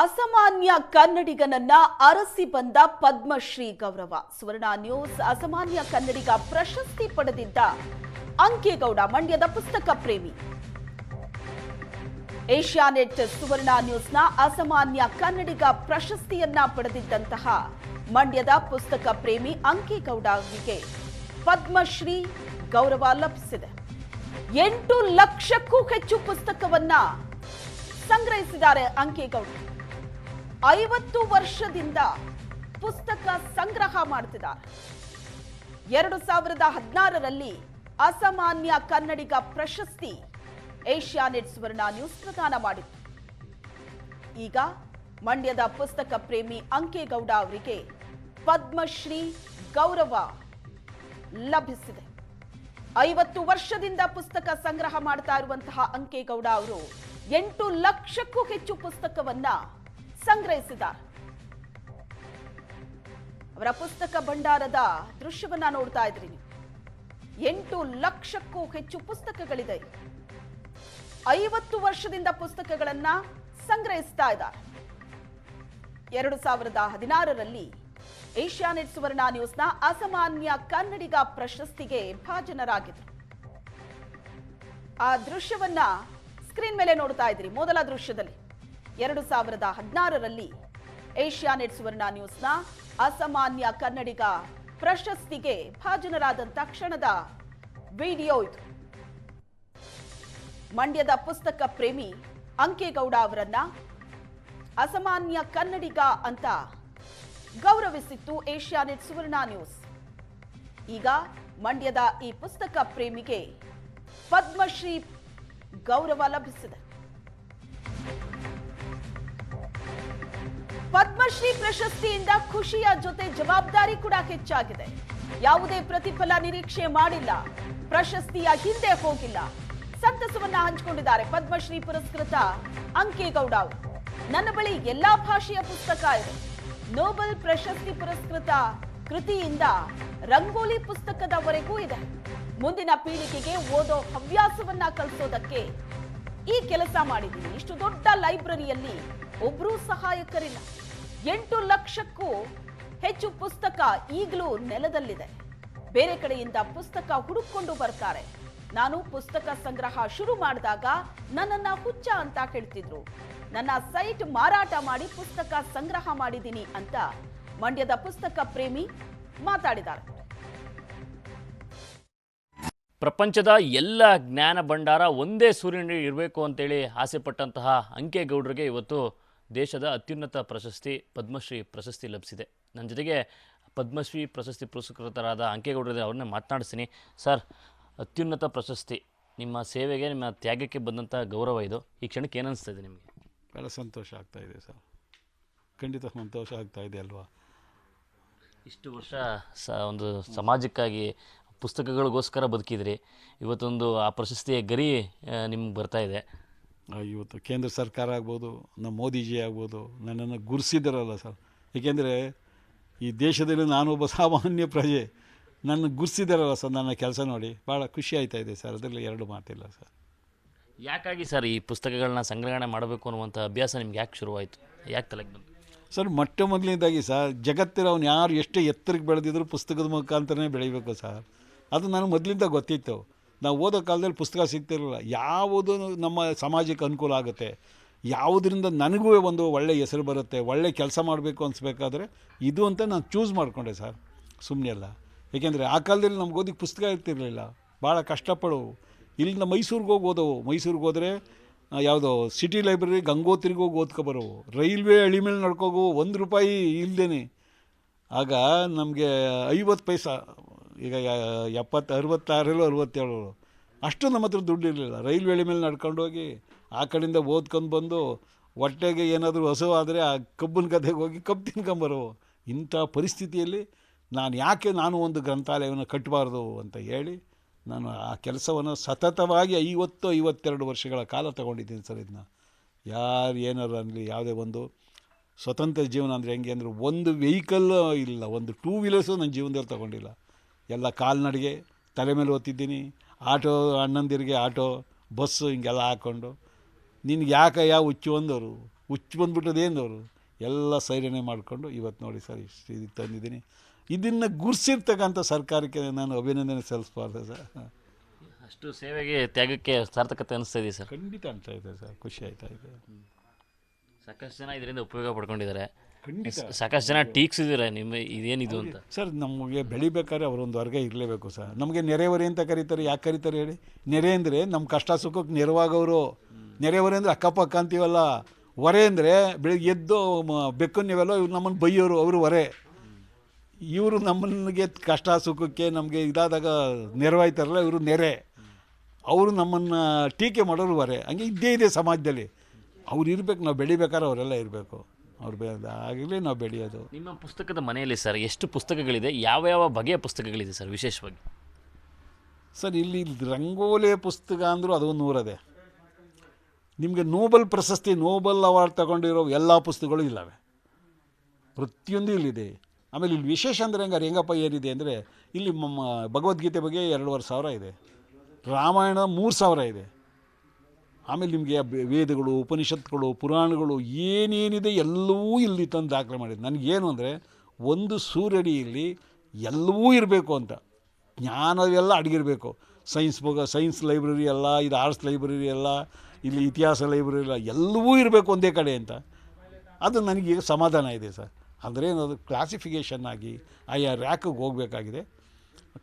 ಅಸಾಮಾನ್ಯ ಕನ್ನಡಿಗನನ್ನ ಅರಸಿ ಬಂದ ಪದ್ಮಶ್ರೀ ಗೌರವ. ಸುವರ್ಣ ನ್ಯೂಸ್ ಅಸಾಮಾನ್ಯ ಕನ್ನಡಿಗ ಪ್ರಶಸ್ತಿ ಪಡೆದಿದ್ದ ಅಂಕೇಗೌಡ ಮಂಡ್ಯದ ಪುಸ್ತಕ ಪ್ರೇಮಿ. ಏಷ್ಯಾನೆಟ್ ಸುವರ್ಣ ನ್ಯೂಸ್ನ ಅಸಾಮಾನ್ಯ ಕನ್ನಡಿಗ ಪ್ರಶಸ್ತಿಯನ್ನ ಪಡೆದಿದ್ದಂತಹ ಮಂಡ್ಯದ ಪುಸ್ತಕ ಪ್ರೇಮಿ ಅಂಕೇಗೌಡ ಅವರಿಗೆ ಪದ್ಮಶ್ರೀ ಗೌರವ ಲಭಿಸಿದೆ. ಎಂಟು ಲಕ್ಷಕ್ಕೂ ಹೆಚ್ಚು ಪುಸ್ತಕವನ್ನ ಸಂಗ್ರಹಿಸಿದ್ದಾರೆ ಅಂಕೇಗೌಡ. ಐವತ್ತು ವರ್ಷದಿಂದ ಪುಸ್ತಕ ಸಂಗ್ರಹ ಮಾಡ್ತಿದ್ದಾರೆ ಎರಡು ಸಾವಿರದ ಹದಿನಾರರಲ್ಲಿ ಅಸಾಮಾನ್ಯ ಕನ್ನಡಿಗ ಪ್ರಶಸ್ತಿ ಏಷ್ಯಾನೆಟ್ ಸುವರ್ಣ ನ್ಯೂಸ್ ಪ್ರದಾನ ಮಾಡಿತ್ತು. ಈಗ ಮಂಡ್ಯದ ಪುಸ್ತಕ ಪ್ರೇಮಿ ಅಂಕೇಗೌಡ ಅವರಿಗೆ ಪದ್ಮಶ್ರೀ ಗೌರವ ಲಭಿಸಿದೆ. ಐವತ್ತು ವರ್ಷದಿಂದ ಪುಸ್ತಕ ಸಂಗ್ರಹ ಮಾಡ್ತಾ ಇರುವಂತಹ ಅಂಕೇಗೌಡ ಅವರು ಎಂಟು ಲಕ್ಷಕ್ಕೂ ಹೆಚ್ಚು ಪುಸ್ತಕವನ್ನ ಸಂಗ್ರಹಿಸಿದ್ದಾರೆ ಅವರ ಪುಸ್ತಕ ಭಂಡಾರದ ದೃಶ್ಯವನ್ನ ನೋಡ್ತಾ ಇದ್ರಿ ಎಂಟು ಲಕ್ಷಕ್ಕೂ ಹೆಚ್ಚು ಪುಸ್ತಕಗಳಿದೆ. ಐವತ್ತು ವರ್ಷದಿಂದ ಪುಸ್ತಕಗಳನ್ನ ಸಂಗ್ರಹಿಸ್ತಾ ಇದ್ದಾರೆ. ಎರಡು ಸಾವಿರದ ಹದಿನಾರರಲ್ಲಿ ಏಷ್ಯಾನೆಟ್ ಸುವರ್ಣ ನ್ಯೂಸ್ನ ಅಸಾಮಾನ್ಯ ಕನ್ನಡಿಗ ಪ್ರಶಸ್ತಿಗೆ ಭಾಜನರಾಗಿದ್ರು. ಆ ದೃಶ್ಯವನ್ನ ಸ್ಕ್ರೀನ್ ಮೇಲೆ ನೋಡ್ತಾ ಇದ್ರಿ, ಮೊದಲ ದೃಶ್ಯದಲ್ಲಿ. ಎರಡು ಸಾವಿರದ ಹದಿನಾರರಲ್ಲಿ ಏಷ್ಯಾನೆಟ್ ಸುವರ್ಣ ನ್ಯೂಸ್ನ ಅಸಾಮಾನ್ಯ ಕನ್ನಡಿಗ ಪ್ರಶಸ್ತಿಗೆ ಭಾಜನರಾದ ತಕ್ಷಣದ ವಿಡಿಯೋ ಇದು. ಮಂಡ್ಯದ ಪುಸ್ತಕ ಪ್ರೇಮಿ ಅಂಕೇಗೌಡ ಅವರನ್ನ ಅಸಾಮಾನ್ಯ ಕನ್ನಡಿಗ ಅಂತ ಗೌರವಿಸಿತ್ತು ಏಷ್ಯಾನೆಟ್ ಸುವರ್ಣ ನ್ಯೂಸ್. ಈಗ ಮಂಡ್ಯದ ಈ ಪುಸ್ತಕ ಪ್ರೇಮಿಗೆ ಪದ್ಮಶ್ರೀ ಗೌರವ ಲಭಿಸಿದೆ. ಪದ್ಮಶ್ರೀ ಪ್ರಶಸ್ತಿಯಿಂದ ಖುಷಿಯ ಜೊತೆ ಜವಾಬ್ದಾರಿ ಕೂಡ ಹೆಚ್ಚಾಗಿದೆ. ಯಾವುದೇ ಪ್ರತಿಫಲ ನಿರೀಕ್ಷೆ ಮಾಡಿಲ್ಲ. ಪ್ರಶಸ್ತಿಯ ಹಿಂದೆ ಹೋಗಿಲ್ಲ. ಸಂತಸವನ್ನ ಹಂಚಿಕೊಂಡಿದ್ದಾರೆ ಪದ್ಮಶ್ರೀ ಪುರಸ್ಕೃತ ಅಂಕೇಗೌಡ ಅವರು. ನನ್ನ ಬಳಿ ಎಲ್ಲಾ ಭಾಷೆಯ ಪುಸ್ತಕ ಇದೆ. ನೋಬೆಲ್ ಪ್ರಶಸ್ತಿ ಪುರಸ್ಕೃತ ಕೃತಿಯಿಂದ ರಂಗೋಲಿ ಪುಸ್ತಕದವರೆಗೂ ಇದೆ. ಮುಂದಿನ ಪೀಳಿಗೆಗೆ ಓದೋ ಹವ್ಯಾಸವನ್ನ ಕಲಿಸೋದಕ್ಕೆ ಈ ಕೆಲಸ ಮಾಡಿದ್ದೀನಿ. ಇಷ್ಟು ದೊಡ್ಡ ಲೈಬ್ರರಿಯಲ್ಲಿ ಒಬ್ರೂ ಸಹಾಯಕರಿಲ್ಲ. ಎಂಟು ಲಕ್ಷಕ್ಕೂ ಹೆಚ್ಚು ಪುಸ್ತಕ ಈಗಲೂ ನೆಲದಲ್ಲಿದೆ. ಬೇರೆ ಕಡೆಯಿಂದ ಪುಸ್ತಕ ಹುಡುಕೊಂಡು ಬರ್ತಾರೆ. ನಾನು ಪುಸ್ತಕ ಸಂಗ್ರಹ ಶುರು ಮಾಡಿದಾಗ ನನ್ನನ್ನ ಹುಚ್ಚ ಅಂತ ಕೇಳ್ತಿದ್ರು ನನ್ನ ಸೈಟ್ ಮಾರಾಟ ಮಾಡಿ ಪುಸ್ತಕ ಸಂಗ್ರಹ ಮಾಡಿದ್ದೀನಿ ಅಂತ ಮಂಡ್ಯದ ಪುಸ್ತಕ ಪ್ರೇಮಿ ಮಾತಾಡಿದ್ದಾರೆ ಪ್ರಪಂಚದ ಎಲ್ಲ ಜ್ಞಾನ ಭಂಡಾರ ಒಂದೇ ಸೂರ್ಯನಲ್ಲಿ ಇರಬೇಕು ಅಂತೇಳಿ ಆಸೆಪಟ್ಟಂತಹ ಅಂಕೇಗೌಡರಿಗೆ ಇವತ್ತು ದೇಶದ ಅತ್ಯುನ್ನತ ಪ್ರಶಸ್ತಿ ಪದ್ಮಶ್ರೀ ಪ್ರಶಸ್ತಿ ಲಭಿಸಿದೆ. ನನ್ನ ಜೊತೆಗೆ ಪದ್ಮಶ್ರೀ ಪ್ರಶಸ್ತಿ ಪುರಸ್ಕೃತರಾದ ಅಂಕೇಗೌಡರ ಅವ್ರನ್ನ ಮಾತನಾಡಿಸ್ತೀನಿ. ಸರ್ ಅತ್ಯುನ್ನತ ಪ್ರಶಸ್ತಿ. ನಿಮ್ಮ ಸೇವೆಗೆ ನಿಮ್ಮ ತ್ಯಾಗಕ್ಕೆ ಬಂದಂಥ ಗೌರವ ಇದು. ಈ ಕ್ಷಣಕ್ಕೆ ಏನು ಅನಿಸ್ತಾ ಇದೆ ನಿಮಗೆ? ಭಾಳ ಸಂತೋಷ ಆಗ್ತಾ ಇದೆ ಸರ್. ಖಂಡಿತ ಸಂತೋಷ ಆಗ್ತಾ ಇದೆ ಅಲ್ವಾ? ಇಷ್ಟು ವರ್ಷ ಸ ಒಂದು ಸಮಾಜಕ್ಕಾಗಿ ಪುಸ್ತಕಗಳಿಗೋಸ್ಕರ ಬದುಕಿದ್ರಿ. ಇವತ್ತೊಂದು ಆ ಪ್ರಶಸ್ತಿಯ ಗರಿ ನಿಮ್ಗೆ ಬರ್ತಾ ಇದೆ. ಇವತ್ತು ಕೇಂದ್ರ ಸರ್ಕಾರ ಆಗ್ಬೋದು ನಮ್ಮ ಮೋದಿಜಿ ಆಗ್ಬೋದು ನನ್ನನ್ನು ಗುರುಸಿದ್ದಾರಲ್ಲ ಸರ್. ಏಕೆಂದರೆ ಈ ದೇಶದಲ್ಲಿ ನಾನೊಬ್ಬ ಸಾಮಾನ್ಯ ಪ್ರಜೆ ನನ್ನ ಗುರುಸಿದ್ದಾರಲ್ಲ ಸರ್ ನನ್ನ ಕೆಲಸ ನೋಡಿ. ಭಾಳ ಖುಷಿ ಆಯ್ತಾ ಇದೆ ಸರ್ ಅದರಲ್ಲಿ ಎರಡು ಮಾತಿಲ್ಲ ಸರ್. ಯಾಕಾಗಿ ಸರ್ ಈ ಪುಸ್ತಕಗಳನ್ನ ಸಂಗ್ರಹಣೆ ಮಾಡಬೇಕು ಅನ್ನುವಂಥ ಅಭ್ಯಾಸ ನಿಮ್ಗೆ ಯಾಕೆ ಶುರುವಾಯಿತು? ಯಾಕೆ ತಲೆಗೆ ಬಂತು? ಸರ್ ಮೊಟ್ಟ ಮೊದಲನೇದಾಗಿ ಸರ್ ಜಗತ್ತಿರ ಅವ್ನು ಯಾರು ಎಷ್ಟು ಎತ್ತರಕ್ಕೆ ಬೆಳೆದಿದ್ರು ಪುಸ್ತಕದ ಮುಖಾಂತರನೇ ಬೆಳಿಬೇಕು ಸರ್. ಅದು ನನಗೆ ಮೊದಲಿಂದ ಗೊತ್ತಿತ್ತು. ನಾವು ಓದೋ ಕಾಲದಲ್ಲಿ ಪುಸ್ತಕ ಸಿಗ್ತಿರಲಿಲ್ಲ ಯಾವುದು ನಮ್ಮ ಸಮಾಜಕ್ಕೆ ಅನುಕೂಲ ಆಗುತ್ತೆ, ಯಾವುದರಿಂದ ನನಗೂ ಒಂದು ಒಳ್ಳೆಯ ಹೆಸರು ಬರುತ್ತೆ, ಒಳ್ಳೆ ಕೆಲಸ ಮಾಡಬೇಕು ಅನಿಸ್ಬೇಕಾದ್ರೆ ಇದು ಅಂತ ನಾನು ಚೂಸ್ ಮಾಡಿಕೊಂಡೆ ಸರ್ ಸುಮ್ಮನೆ ಅಲ್ಲ. ಏಕೆಂದರೆ ಆ ಕಾಲದಲ್ಲಿ ನಮ್ಗೆ ಓದಿಗೆ ಪುಸ್ತಕ ಇರ್ತಿರಲಿಲ್ಲ, ಭಾಳ ಕಷ್ಟಪಡೋವು. ಇಲ್ಲಿಂದ ಮೈಸೂರಿಗೆ ಹೋಗಿ ಓದೋವು. ಮೈಸೂರಿಗೆ ಹೋದರೆ ಯಾವುದೋ ಸಿಟಿ ಲೈಬ್ರರಿ ಗಂಗೋತ್ರಿಗೆ ಹೋಗಿ ಓದ್ಕೊಬರೋವು. ರೈಲ್ವೆ ಹಳಿ ಮೇಲೆ ನಡ್ಕೋಗು ಒಂದು ರೂಪಾಯಿ ಇಲ್ದೇನೆ. ಆಗ ನಮಗೆ ಐವತ್ತು ಪೈಸಾ ಈಗ ಎಪ್ಪತ್ತು, ಅರವತ್ತಾರಲ್ಲೂ ಅರವತ್ತೇಳು ಅಷ್ಟು ನಮ್ಮ ಹತ್ರ ದುಡ್ಡು ಇರಲಿಲ್ಲ ರೈಲ್ವೆ ಮೇಲೆ ನಡ್ಕೊಂಡು ಹೋಗಿ ಆ ಕಡೆಯಿಂದ ಓದ್ಕೊಂಡು ಬಂದು ಹೊಟ್ಟೆಗೆ ಏನಾದರೂ ಹಸು ಆ ಕಬ್ಬಿನ ಗದ್ದೆಗೆ ಹೋಗಿ ಕಬ್ಬು ತಿನ್ಕೊಂಬರೋ. ಇಂಥ ಪರಿಸ್ಥಿತಿಯಲ್ಲಿ ನಾನು ಯಾಕೆ ನಾನು ಒಂದು ಗ್ರಂಥಾಲಯವನ್ನು ಕಟ್ಟಬಾರ್ದು ಅಂತ ಹೇಳಿ ನಾನು ಆ ಕೆಲಸವನ್ನು ಸತತವಾಗಿ ಐವತ್ತು, ಐವತ್ತೆರಡು ವರ್ಷಗಳ ಕಾಲ ತಗೊಂಡಿದ್ದೀನಿ ಸರ್ ಇದನ್ನ. ಯಾರು ಏನಾರು ಅನ್ನಲಿ ಯಾವುದೇ ಒಂದು ಸ್ವತಂತ್ರ ಜೀವನ ಅಂದರೆ ಹೆಂಗೆ ಅಂದರೆ ಒಂದು ವೆಹಿಕಲ್ ಇಲ್ಲ, ಒಂದು ಟೂ ವೀಲರ್ಸು ನನ್ನ ಜೀವನದಲ್ಲಿ ತಗೊಂಡಿಲ್ಲ. ಎಲ್ಲ ಕಾಲ್ನಡಿಗೆ ತಲೆ ಮೇಲೆ ಓದ್ತಿದ್ದೀನಿ. ಆಟೋ ಅಣ್ಣಂದಿರಿಗೆ ಆಟೋ ಬಸ್ಸು ಹಿಂಗೆಲ್ಲ ಹಾಕ್ಕೊಂಡು ನಿನ್ಗೆ ಯಾಕೆ ಯಾವ ಹುಚ್ಚು ಬಂದವರು ಹುಚ್ಚು ಬಂದ್ಬಿಟ್ಟದ್ದು ಎಲ್ಲ ಸೈರಣೆ ಮಾಡಿಕೊಂಡು ಇವತ್ತು ನೋಡಿ ಸರ್ ಇಷ್ಟು ಇದು ತಂದಿದ್ದೀನಿ. ಇದನ್ನು ಗುರ್ಸಿರ್ತಕ್ಕಂಥ ಸರ್ಕಾರಕ್ಕೆ ನಾನು ಅಭಿನಂದನೆ ಸಲ್ಲಿಸಬಾರ್ದು ಸರ್. ಅಷ್ಟು ಸೇವೆಗೆ ತ್ಯಾಗಕ್ಕೆ ಸಾರ್ಥಕತೆ ಅನಿಸ್ತಾ ಇದೆ ಸರ್. ಖಂಡಿತ ಅಂತ ಇದೆ ಸರ್. ಖುಷಿ ಆಯ್ತಾ ಇದೆ. ಸಾಕಷ್ಟು ಜನ ಇದರಿಂದ ಉಪಯೋಗ ಪಡ್ಕೊಂಡಿದ್ದಾರೆ. ಖಂಡಿತ. ಸಾಕಷ್ಟು ಜನ ಟೀಕ್ಸಿದ್ದಾರೆ ನಿಮ್ಮ ಇದೇನಿದು ಅಂತ? ಸರ್ ನಮಗೆ ಬೆಳಿಬೇಕಾದ್ರೆ ಅವರೊಂದು ವರ್ಗ ಇರಲೇಬೇಕು ಸರ್. ನಮಗೆ ನೆರೆಹೊರೆ ಅಂತ ಕರೀತಾರೆ ಯಾಕೆ ಕರೀತಾರೆ ಹೇಳಿ? ನೆರೆ ಅಂದರೆ ನಮ್ಮ ಕಷ್ಟ ಸುಖಕ್ಕೆ ನೆರವಾಗೋರು. ನೆರೆಹೊರೆ ಅಂದರೆ ಅಕ್ಕಪಕ್ಕ ಅಂತೀವಲ್ಲ ಹೊರೆ ಅಂದರೆ ಬೆಳಿಗ್ಗೆ ಎದ್ದು ಬೆಕ್ಕು ನೀವೆಲ್ಲ ಇವ್ರು ನಮ್ಮನ್ನು ಬೈಯೋರು ಅವರು ಹೊರೆ ಇವರು ನಮ್ಮನಿಗೆ ಕಷ್ಟ ಸುಖಕ್ಕೆ ನಮಗೆ ಇದಾದಾಗ ನೆರವಾಯ್ತಾರಲ್ಲ ಇವರು ನೆರೆ. ಅವರು ನಮ್ಮನ್ನು ಟೀಕೆ ಮಾಡೋರು ಹೊರೆ ಹಂಗೆ ಇದ್ದೇ ಇದೆ ಸಮಾಜದಲ್ಲಿ. ಅವ್ರು ಇರಬೇಕು ನಾವು ಬೆಳಿಬೇಕಾದ್ರೆ ಅವರೆಲ್ಲ ಇರಬೇಕು. ಅವ್ರು ಬೆ ಆಗಲಿ ನಾವು ಬೆಳೆಯೋದು. ನಿಮ್ಮ ಪುಸ್ತಕದ ಮನೆಯಲ್ಲಿ ಸರ್ ಎಷ್ಟು ಪುಸ್ತಕಗಳಿದೆ? ಯಾವ ಯಾವ ಬಗೆಯ ಪುಸ್ತಕಗಳಿದೆ ಸರ್ ವಿಶೇಷವಾಗಿ? ಸರ್ ಇಲ್ಲಿ ರಂಗೋಲಿ ಪುಸ್ತಕ ಅಂದರೂ ಅದು ನೂರದೆ ನಿಮಗೆ ನೋಬಲ್ ಪ್ರಶಸ್ತಿ ನೋಬಲ್ ಅವಾರ್ಡ್ ತಗೊಂಡಿರೋ ಎಲ್ಲ ಪುಸ್ತಕಗಳು ಇಲ್ಲವೆ. ಪ್ರತಿಯೊಂದು ಇಲ್ಲಿದೆ. ಆಮೇಲೆ ಇಲ್ಲಿ ವಿಶೇಷ ಅಂದರೆ ಹೆಂಗಾರೆ ಹೆಂಗಪ್ಪ ಏನಿದೆ ಅಂದರೆ ಇಲ್ಲಿ ಮ ಭಗವದ್ಗೀತೆ ಬಗ್ಗೆ ಎರಡೂವರೆ ಸಾವಿರ ಇದೆ. ರಾಮಾಯಣ ಮೂರು ಸಾವಿರ ಇದೆ. ಆಮೇಲೆ ನಿಮಗೆ ವೇದಗಳು, ಉಪನಿಷತ್ಗಳು, ಪುರಾಣಗಳು ಏನೇನಿದೆ ಎಲ್ಲವೂ ಇಲ್ಲಿ ತಂದು ದಾಖಲೆ ಮಾಡಿದೆ ನನಗೇನು ಅಂದರೆ ಒಂದು ಸೂರ್ಯಡಿಯಲ್ಲಿ ಎಲ್ಲವೂ ಇರಬೇಕು ಅಂತ. ಜ್ಞಾನವೆಲ್ಲ ಅಡಗಿರಬೇಕು. ಸೈನ್ಸ್ ಬುಕ್ ಸೈನ್ಸ್ ಲೈಬ್ರರಿ ಎಲ್ಲ ಇದು ಆರ್ಟ್ಸ್ ಲೈಬ್ರರಿ ಎಲ್ಲ ಇಲ್ಲಿ ಇತಿಹಾಸ ಲೈಬ್ರರಿ ಎಲ್ಲ ಎಲ್ಲವೂ ಇರಬೇಕು ಒಂದೇ ಕಡೆ ಅಂತ. ಅದು ನನಗೀಗ ಸಮಾಧಾನ ಇದೆ ಸರ್. ಅಂದರೆ ಅದು ಕ್ಲಾಸಿಫಿಕೇಷನ್ ಆಗಿ, ಆಯಾ ರ್ಯಾಕಿಗೆ ಹೋಗಬೇಕಾಗಿದೆ.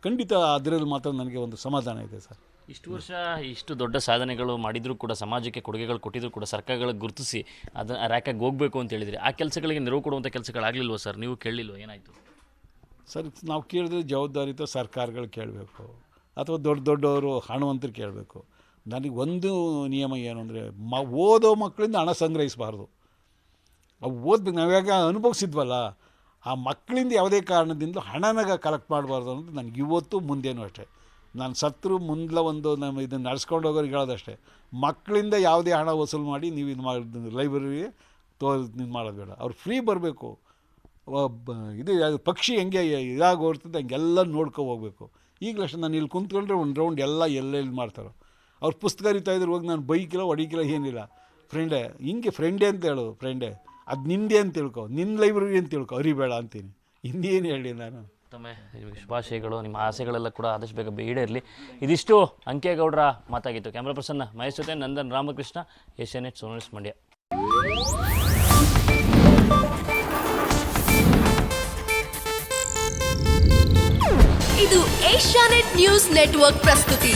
ಖಂಡಿತ ಅದರಲ್ಲಿ ಮಾತ್ರ ನನಗೆ ಒಂದು ಸಮಾಧಾನ ಇದೆ ಸರ್. ಇಷ್ಟು ವರ್ಷ ಇಷ್ಟು ದೊಡ್ಡ ಸಾಧನೆಗಳು ಮಾಡಿದರೂ ಕೂಡ ಸಮಾಜಕ್ಕೆ ಕೊಡುಗೆಗಳು ಕೊಟ್ಟಿದ್ರು ಕೂಡ ಸರ್ಕಾರಗಳಿಗೆ ಗುರುತಿಸಿ ಅದನ್ನ ರ್ಯಾಕಾಗಿ ಹೋಗಬೇಕು ಅಂತ ಹೇಳಿದ್ರಿ. ಆ ಕೆಲಸಗಳಿಗೆ ನೆರವು ಕೊಡುವಂಥ ಕೆಲಸಗಳಾಗಲಿಲ್ವ ಸರ್ ನೀವು ಕೇಳಲಿಲ್ವ? ಏನಾಯಿತು? ಸರ್ ನಾವು ಕೇಳಿದ್ರೆ ಜವಾಬ್ದಾರಿತ ಸರ್ಕಾರಗಳು ಕೇಳಬೇಕು. ಅಥವಾ ದೊಡ್ಡ ದೊಡ್ಡವರು ಹಣವಂತರು ಕೇಳಬೇಕು. ನನಗೆ ಒಂದು ನಿಯಮ ಏನು ಅಂದರೆ, ಮ, ಓದೋ ಮಕ್ಕಳಿಂದ ಹಣ ಸಂಗ್ರಹಿಸಬಾರ್ದು. ಅವು ಓದ್ಬೇಕು. ನಾವ್ಯಾಗ ಅನುಭವಿಸಿದ್ವಲ್ಲ, ಆ ಮಕ್ಕಳಿಂದ ಯಾವುದೇ ಕಾರಣದಿಂದ ಹಣನಾಗ ಕಲೆಕ್ಟ್ ಮಾಡಬಾರ್ದು ಅನ್ನೋದು ನನಗೆ ಇವತ್ತು ಮುಂದೇನು ಅಷ್ಟೇ. ನಾನು ಸತ್ರು ಮುಂದಲ ಒಂದು ನಮ್ಮ ಇದನ್ನು ನಡೆಸ್ಕೊಂಡು ಹೋಗೋರಿಗೆ ಹೇಳೋದಷ್ಟೇ. ಮಕ್ಕಳಿಂದ ಯಾವುದೇ ಹಣ ವಸೂಲು ಮಾಡಿ ನೀವು ಇದು ಮಾಡಿ ಲೈಬ್ರರಿಗೆ ತೋ, ಇದು ಮಾಡೋದು ಅವ್ರು ಫ್ರೀ ಬರಬೇಕು. ಇದು ಪಕ್ಷಿ ಹೆಂಗೆ ಇದಾಗಿ ಹೋಗ್ತದೆ ಹಂಗೆಲ್ಲ ನೋಡ್ಕೊ ಹೋಗ್ಬೇಕು. ಈಗಲಷ್ಟು ನಾನು ಇಲ್ಲಿ ಕುಂತ್ಕೊಂಡ್ರೆ ಒಂದು ರೌಂಡ್ ಎಲ್ಲ ಎಲ್ಲೆಲ್ಲಿ ಮಾಡ್ತಾರೋ. ಅವ್ರು ಪುಸ್ತಕ ಇದ್ರು, ಹೋಗಿ ನಾನು ಬೈಕಿಲ್ಲ, ಹೊಡಿಕಿಲ್ಲ, ಏನಿಲ್ಲ. ಫ್ರೆಂಡೇ ಹಿಂಗೆ ಫ್ರೆಂಡೇ ಅಂತ ಹೇಳು ಫ್ರೆಂಡೇ ಅದು ನಿಂದೆ ಅಂತ ತಿಳ್ಕೊ. ನಿನ್ನ ಲೈಬ್ರರಿ ಅಂತ ತಿಳ್ಕೊ. ಅರಿಬೇಡ ಅಂತೀನಿ. ಇನ್ನೇನು ಹೇಳಿ ನಾನು? ಮತ್ತೊಮ್ಮೆ ನಿಮಗೆ ಶುಭಾಶಯಗಳು ನಿಮ್ಮ ಆಸೆಗಳೆಲ್ಲ ಕೂಡ ಆದಷ್ಟು ಬೇಗ ಈಡೇರಲಿ ಇದಿಷ್ಟು ಅಂಕೇಗೌಡರ ಮಾತಾಗಿತ್ತು. ಕ್ಯಾಮ್ರಾ ಪರ್ಸನ್ ಮಹೇಶ್ ಜೊತೆ ನಂದನ್ ರಾಮಕೃಷ್ಣ ಏಷ್ಯಾ ನೆಟ್ ಸೋನಲ್ಸ್ ಮಂಡ್ಯ. ಇದು ಏಷ್ಯಾನೆಟ್ ನ್ಯೂಸ್ ನೆಟ್ವರ್ಕ್ ಪ್ರಸ್ತುತಿ.